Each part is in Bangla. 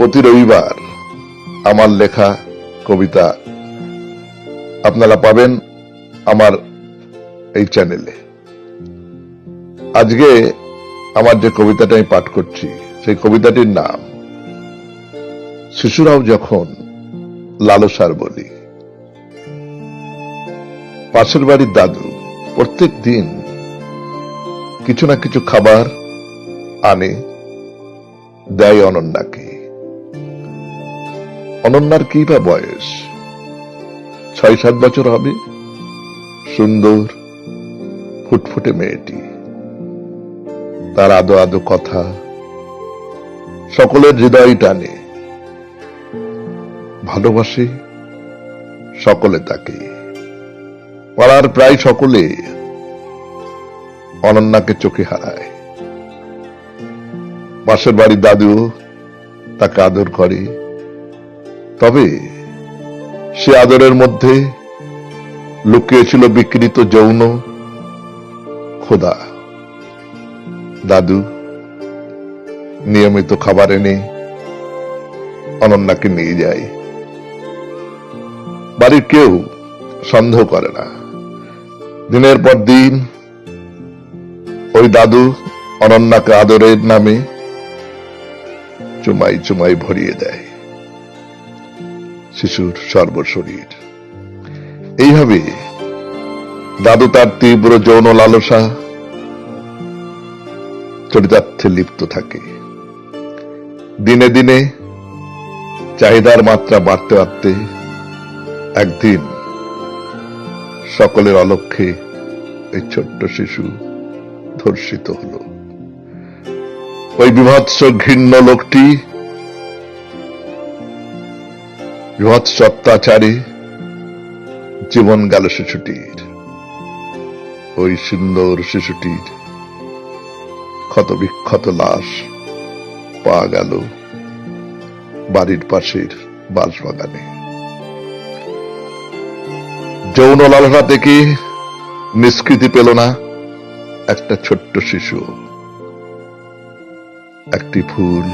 প্রতি রবিবার আমার লেখা, কবিতা আপনারা পাবেন আমার এই চ্যানেলে। আজকে আমার যে কবিতাটা আমি পাঠ করছি, সেই কবিতাটির নাম, শিশুরাও যখন লালসার বলি। পাশের বাড়ির দাদু প্রত্যেক দিন কিছু না কিছু খাবার আনে, দেয় অনন্যাকে। অনন্যার কি বা বয়স? ছয়, সাত বছর হবে? সুন্দর, ফুটফুটে মেয়েটি। তার আদো আদো কথা সকলের হৃদয় টানে। ভালোবাসে সকলে তাকে। পাড়ার প্রায় সকলে অনন্যাকে চোখে হারায়। পাশের বাড়ির দাদু তাকে আদর করে। তবে সে আদরের মধ্যে লুকিয়েছিল বিকৃত যৌন। খোদা, দাদু, নিয়মিত খাবার এনে অনন্যাকে নিয়ে যায়। বাড়ির কেউ সন্দেহ করে না। দিনের পর দিন ওই দাদু অনন্যাকে আদরের নামে চুমাই চুমাই ভরিয়ে দেয়। শিশুর সর্বশরীর। এইভাবে দাদু তার তীব্র যৌন লালসা চরিতার্থে লিপ্ত থাকে। দিনে দিনে চাহিদার মাত্রা বাড়তে বাড়তে একদিন সকলের অলক্ষ্যে এই ছোট্ট শিশু ধর্ষিত হল। ওই বিভৎস ঘৃণ্য লোকটি বিভৎস অত্যাচারে জীবন গেল শিশুটির। ওই সুন্দর শিশুটির ক্ষত বিক্ষত লাশ পাওয়া গেল বাড়ির পাশের বাঁশবাগানে যৌন লালসা থেকে নিষ্কৃতি পেল না? একটা ছোট্ট শিশু, একটি ফুল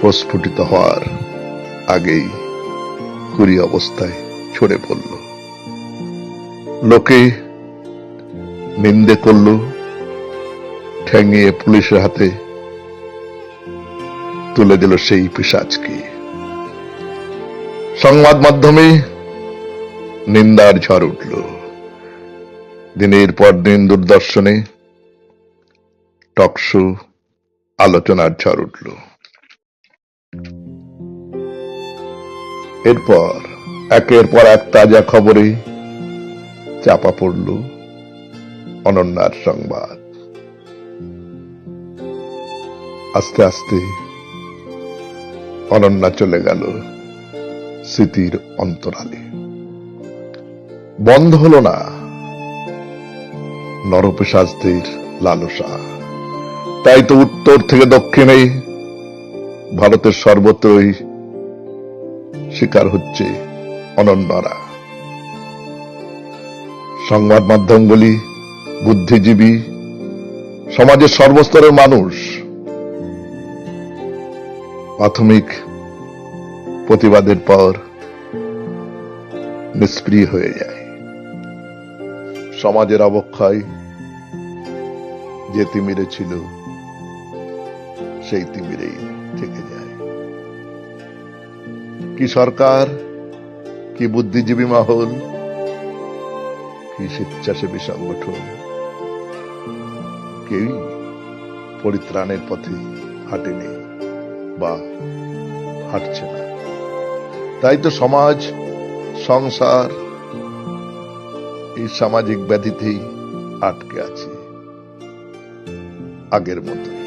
প্রস্ফুটিত হওয়ার আগেই কুড়ি অবস্থায় ছড়ে পড়ল। লোকে নিন্দে করল ঠেঙিয়ে পুলিশের হাতে তুলে দিল সেই পিসাজকে সংবাদ মাধ্যমে নিন্দার ঝড় উঠল। দিনের পর দিন দূরদর্শনে টকশো আলোচনার ঝড় উঠল। এরপর একের পর এক তাজা খবরে চাপা পড়ল অনন্যার সংবাদ। আস্তে আস্তে অনন্যা চলে গেল স্মৃতির অন্তরালে। বন্ধ হলো না নরপিসাজদের লালসা। তাই তো উত্তর থেকে দক্ষিণে ভারতের সর্বত্রই শিকার হচ্ছে অনন্যরা। সংবাদ মাধ্যমগুলি বুদ্ধিজীবী, সমাজের সর্বস্তরের মানুষ, প্রাথমিক প্রতিবাদের পর নিষ্ক্রিয় হয়ে যায়। সমাজের অবক্ষয় যে তিমিরে ছিল, সেই তিমিরেই থেকে যায়। কি সরকার? কি বুদ্ধিজীবী মহল? কি স্বেচ্ছাসেবী সংগঠন? কেউই পরিত্রাণের পথে হাঁটেনি বা হাঁটছে না। তাই তো সমাজ, সংসার এই সামাজিক ব্যাধিতেই আটকে আছে আগের মতো